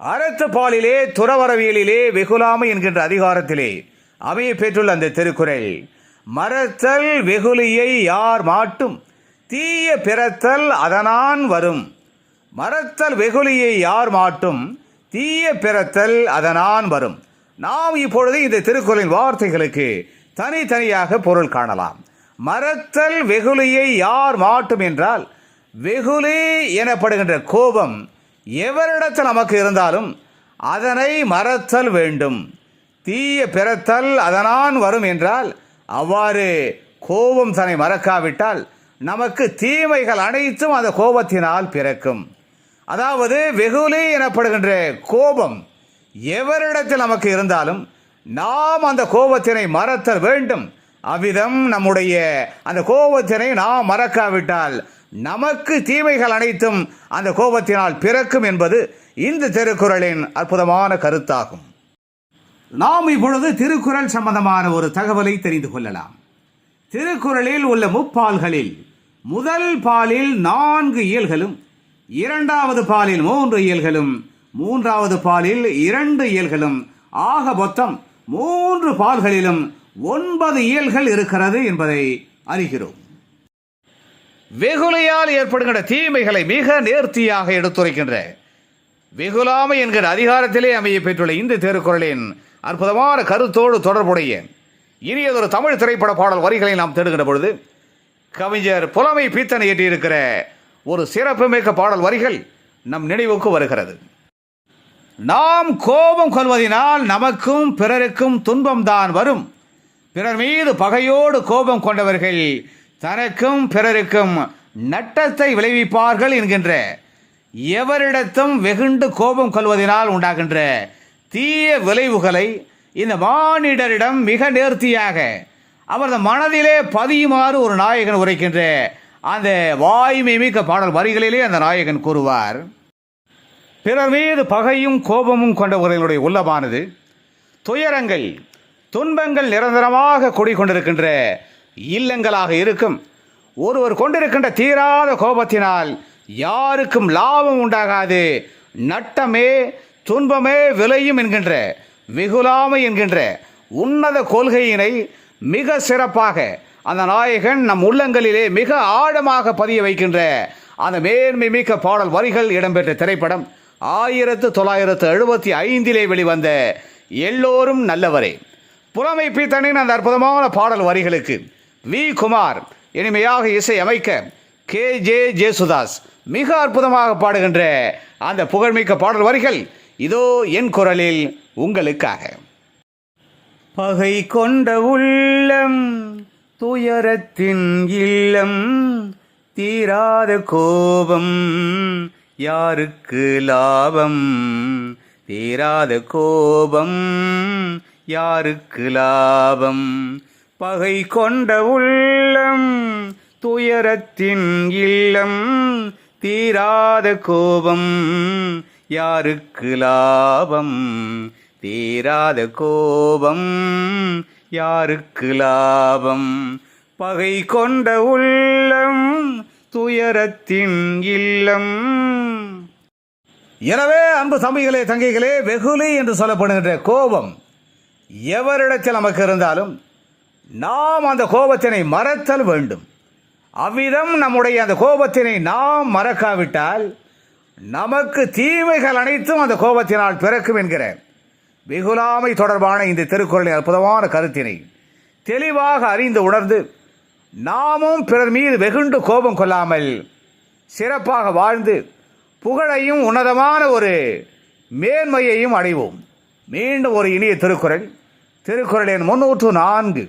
அறத்துப்பாலிலே துறவரவியலிலே வெகுலாமை என்கின்ற அதிகாரத்திலே அமைய பெற்றுள்ள அந்த திருக்குறள். மறத்தல் வெகுளியை யார் மாட்டும் தீய பிறத்தல் அதனான் வரும். மறத்தல் வெகுளியை யார் மாட்டும் தீய பிறத்தல் அதனான் வரும். நாம் இப்பொழுது இந்த திருக்குறளின் வார்த்தைகளுக்கு தனித்தனியாக பொருள் காணலாம். மறத்தல் வெகுளியை யார் மாட்டும் என்றால் வெகுளி எனப்படுகின்ற கோபம் எவரிடத்தில் நமக்கு இருந்தாலும் அதனை மறத்தல் வேண்டும். தீய பிறத்தல் அதனான் வரும் என்றால் அவ்வாறு கோபம் தன்னை மறக்காவிட்டால் நமக்கு தீமைகள் அனைத்தும் அந்த கோபத்தினால் பிறக்கும். அதாவது வெகுலி எனப்படுகின்ற கோபம் எவரிடத்தில் நமக்கு இருந்தாலும் நாம் அந்த கோபத்தினை மறத்தல் வேண்டும். அவ்விதம் நம்முடைய அந்த கோபத்தினை நாம் மறக்காவிட்டால் நமக்கு தீமைகள் அனைத்தும் அந்த கோபத்தினால் பிறக்கும் என்பது இந்த திருக்குறளின் அற்புதமான கருத்தாகும். நாம் இப்பொழுது திருக்குறள் சம்பந்தமான ஒரு தகவலை தெரிந்து கொள்ளலாம். திருக்குறளில் உள்ள முப்பால்களில் முதல் பாலில் நான்கு இயல்களும் இரண்டாவது பாலில் மூன்று இயல்களும் மூன்றாவது பாலில் இரண்டு இயல்களும் ஆக மொத்தம் மூன்று பால்களிலும் ஒன்பது இயல்கள் இருக்கிறது என்பதை அறிகிறோம். வெகுளியால் ஏற்படுகின்ற தீமைகளை மிக நேர்த்தியாக எடுத்துரைக்கின்ற வெகுலாமை என்கிற அதிகாரத்திலே அமைய பெற்றுள்ள இந்த திருக்குறளின் அற்புதமான கருத்தோடு தொடர்புடைய இனியதொரு தமிழ் திரைப்பட பாடல் வரிகளை நாம் தேடுகின்ற பொழுது கவிஞர் புலமை பீத்தனை இயற்றியிருக்கிற ஒரு சிறப்புமிக்க பாடல் வரிகள் நம் நினைவுக்கு வருகிறது. நாம் கோபம் கொள்வதினால் நமக்கும் பிறருக்கும் துன்பம்தான் வரும். பிறர் மீது பகையோடு கோபம் கொண்டவர்கள் தனக்கும் பிறருக்கும் நட்டத்தை விளைவிப்பார்கள் என்கின்ற எவரிடத்தும் வெகுண்டு கோபம் கொள்வதனால் உண்டாகின்ற தீய விளைவுகளை இந்த மானிடரிடம் மிக நேர்த்தியாக அவரது மனதிலே பதியுமாறு ஒரு நாயகன் உரைக்கின்ற அந்த வாய்மை மிக்க பாடல் வரிகளிலே அந்த நாயகன் கூறுவார். பிறர் மீது பகையும் கோபமும் கொண்டவர்களுடைய உள்ளமானது துயரங்கள் துன்பங்கள் நிரந்தரமாக குடிக்கொண்டிருக்கின்ற இல்லங்களாக இருக்கும். ஒருவர் கொண்டிருக்கின்ற தீராத கோபத்தினால் யாருக்கும் லாபம் உண்டாகாது. நட்டமே துன்பமே விளையும் என்கின்ற வெகுலாமை என்கின்ற உன்னத கொள்கையினை மிக சிறப்பாக அந்த நாயகன் நம் உள்ளங்களிலே மிக ஆழமாக பதிய வைக்கின்ற அந்த மேன்மை மிக்க பாடல் வரிகள் இடம்பெற்ற திரைப்படம் ஆயிரத்து தொள்ளாயிரத்து எழுபத்தி ஐந்திலே வெளிவந்த எல்லோரும் நல்லவரே. புலமை பித்தனின் அந்த அற்புதமான பாடல் வரிகளுக்கு வி குமார் இனிமையாக இசை அமைக்க கே. ஜே. ஜேசுதாஸ் மிக அற்புதமாக பாடுகின்ற அந்த புகழ்மிக்க பாடல் வரிகள் இதோ என் குரலில் உங்களுக்காக. பகை கொண்ட உள்ளம் துயரத்தின் இல்லம் தீராத கோபம் யாருக்கு லாபம்? தீராத கோபம் யாருக்கு லாபம்? பகை கொண்ட உள்ளம் துயரத்தின் இல்லம் தீராத கோபம் யாருக்கு லாபம்? தீராத கோபம் யாருக்கு லாபம்? பகை கொண்ட உள்ளம் துயரத்தின் இல்லம். எனவே அன்பு தம்பிகளே தங்கைகளே வெகுளி என்று சொல்லப்படுகின்ற கோபம் எவரிடத்தில் நமக்கு இருந்தாலும் நாம் அந்த கோபத்தினை மறத்தல் வேண்டும். அவ்விதம் நம்முடைய அந்த கோபத்தினை நாம் மறக்காவிட்டால் நமக்கு தீமைகள் அனைத்தும் அந்த கோபத்தினால் பிறக்கும் என்கிற வெகுலாமை தொடர்பான இந்த திருக்குறளின் அற்புதமான கருத்தினை தெளிவாக அறிந்து உணர்ந்து நாமும் பிறர் மீது வெகுண்டு கோபம் கொள்ளாமல் சிறப்பாக வாழ்ந்து புகழையும் உன்னதமான ஒரு மேன்மையையும் அடைவோம். மீண்டும் ஒரு இனிய திருக்குறள். திருக்குறள் எண் முன்னூற்று நான்கு.